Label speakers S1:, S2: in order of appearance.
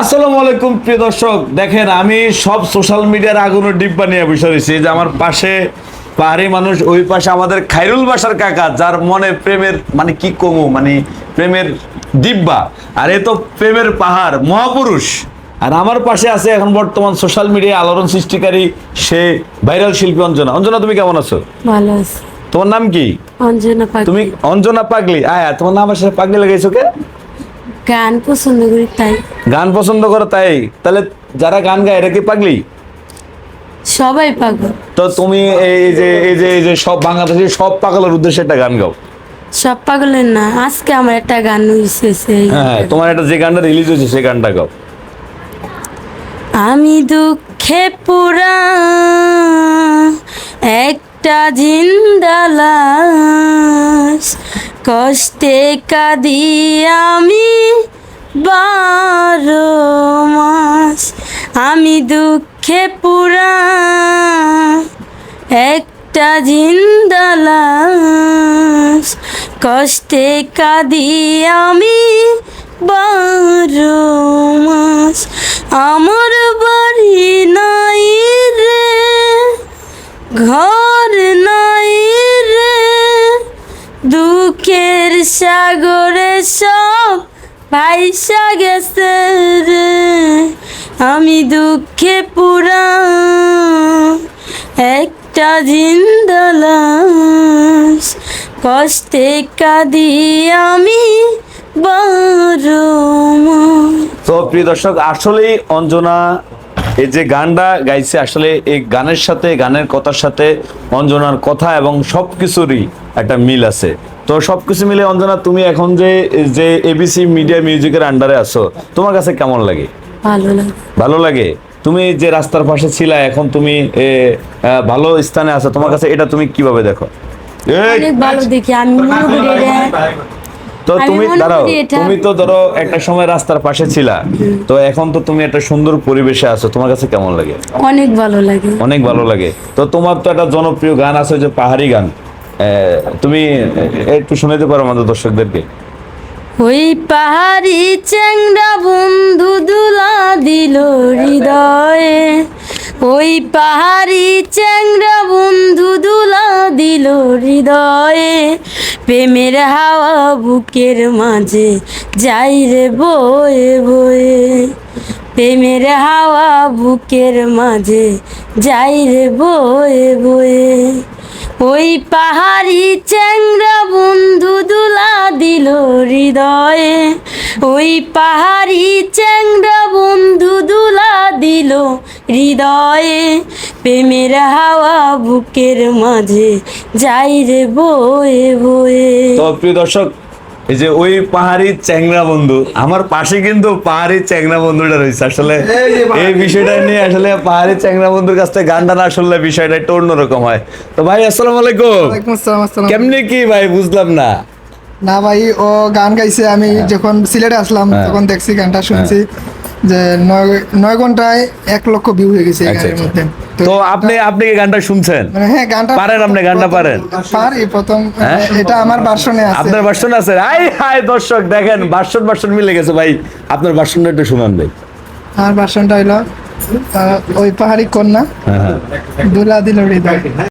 S1: আসসালামু আলাইকুম প্রিয় দর্শক। দেখেন আমি সব সোশ্যাল মিডিয়ার আগুনের ডিব্বা নিয়ে বসে রয়েছি। যে আমার পাশে পাহাড়ি মানুষ ওই পাশে আমাদের খাইরুল বাসার কাকা যার মনে প্রেমের মানে কি কমু মানে প্রেমের ডিব্বা। আর এ তো প্রেমের পাহাড় মহাপুরুষ। আর আমার পাশে আছে এখন বর্তমান সোশ্যাল মিডিয়ায় আলোড়ন সৃষ্টিকারী সে ভাইরাল শিল্পী অঞ্জনা। অঞ্জনা তুমি কেমন আছো?
S2: ভালো আছে।
S1: তোমার নাম কি?
S2: অঞ্জনা পাখি
S1: তুমি অঞ্জনা পাগলি? আয়া তোমার নাম আসলে পাগলি লাগাইছো কে?
S2: গান পছন্দ করি তাই।
S1: গান পছন্দ করো তাই? তাহলে যারা গান গায় এরা কি পাগলি?
S2: সবাই পাগল।
S1: তো তুমি এই যে এই যে এই যে সব বাংলাদেশের সব পাগলের উদ্দেশ্যে একটা গান গাও।
S2: সব পাগলের না আজকে আমার একটা গান হয়েছে সেই
S1: হ্যাঁ তোমার একটা যে গানটা রিলিজ হয়েছে সেই গানটা গাও।
S2: আমি দুঃখে পুরা একটা জিন্দালাস কষ্টে কাঁদি আমি বারো মাস আমি দুঃখে পুরা, একটা জিন্দালাস কষ্টে কাঁদি আমি বারো মাস। আমার বাড়ি নাই রে, ঘর নাই রে। দুঃখের সাগরে সব ভাইসা গেছে রে, আমি দুঃখে পুরা। একটা জিন্দালাস কষ্টে কাঁদি আমি
S1: তো প্রিয় দর্শক, আসলেই অঞ্জনা এই যে গানটা গাইছে, আসলে এই গানের সাথে, গানের কথার সাথে অঞ্জনার কথা এবং সব কিছুরই একটা মিল আছে। তো সবকিছু মিলে অঞ্জনা তুমি এখন যে যে এবিসি মিডিয়া মিউজিকের আন্ডারে আছো তোমার কাছে কেমন লাগে?
S2: ভালো লাগে।
S1: ভালো লাগে? তুমি যে রাস্তার পাশে ছিলা এখন তুমি ভালো স্থানে আছো তোমার কাছে এটা তুমি কীভাবে দেখো?
S2: অনেক ভালো দেখি আমি মনে করি
S1: তো তুমি দাঁড়াও তুমি তো ধরো একটা সময় রাস্তার পাশে ছিলা তো এখন তো তুমি একটা সুন্দর পরিবেশে আছো তোমার কাছে কেমন লাগে?
S2: অনেক ভালো লাগে।
S1: অনেক ভালো লাগে। তো তোমার তো একটা জনপ্রিয় গান আছে যে পাহাড়ি গান। তুমি একটু শোনাতে পারো আমাদের দর্শকদেরকে।
S2: ওই পাহাড়ি চ্যাংরা বন্ধু দুলা দিল হৃদয়ে। ওই পাহাড়ি চ্যাংরা বন্ধু দুলা দিল হৃদয়ে। প্রেমের হাওয়া বুকের মাঝে যাই রে বয়ে বয়ে। প্রেমের হাওয়া বুকের মাঝে যাই রে বয়ে বয়ে। ওই পাহাড়ি চ্যাংরা বন্ধু দুলা দিল হৃদয়ে। ওই পাহাড়ি চ্যাংরা বন্ধু দুলা দিল হৃদয়ে। প্রেমের হাওয়া বুকের মাঝে যাই রে বয়ে বয়ে।
S1: প্রিয় দর্শক এই যে ওই পাহাড়ি চ্যাংরা বন্ধু আমার পাশে কিন্তু পাহাড়ি চ্যাংরা বন্ধুটা রয়েছে। আসলে এই বিষয়টা নিয়ে আসলে পাহাড়ি চ্যাংরা বন্ধুর কাছ থেকে গানটা না শুনলে বিষয়টা একটু অন্যরকম হয়। তো ভাই আসসালামু আলাইকুম। কেমনি কি ভাই বুঝলাম না।
S3: না ভাই ও গান গাইছে। আমি
S1: হ্যাঁ।
S3: যখন সিলেটে আসলাম তখন দেখছি গানটা শুনছি যে নয় ঘন্টায় এক লক্ষ ভিউ হয়ে গেছে
S1: আচ্ছা,
S3: গানের
S1: আচ্ছা।
S3: মধ্যে।
S1: তো আপনি আপনি কি গানটা শুনছেন?
S3: মানে হ্যাঁ গানটা
S1: পারেন আপনি গানটা পারেন?
S3: পারি প্রথম
S1: হ্যাঁ?
S3: এটা আমার ভার্সনে আছে।
S1: আপনার ভার্সন আছে? হাই হাই দর্শক দেখেন ভার্সন ভার্সন মিলে গেছে ভাই। আপনার ভার্সনটা একটু শুনান ভাই।
S3: আমার ভার্সনটা হইল ওই পাহাড়ি কন্যা
S1: হ্যাঁ হ্যাঁ।
S3: দুলা দিল হৃদয়।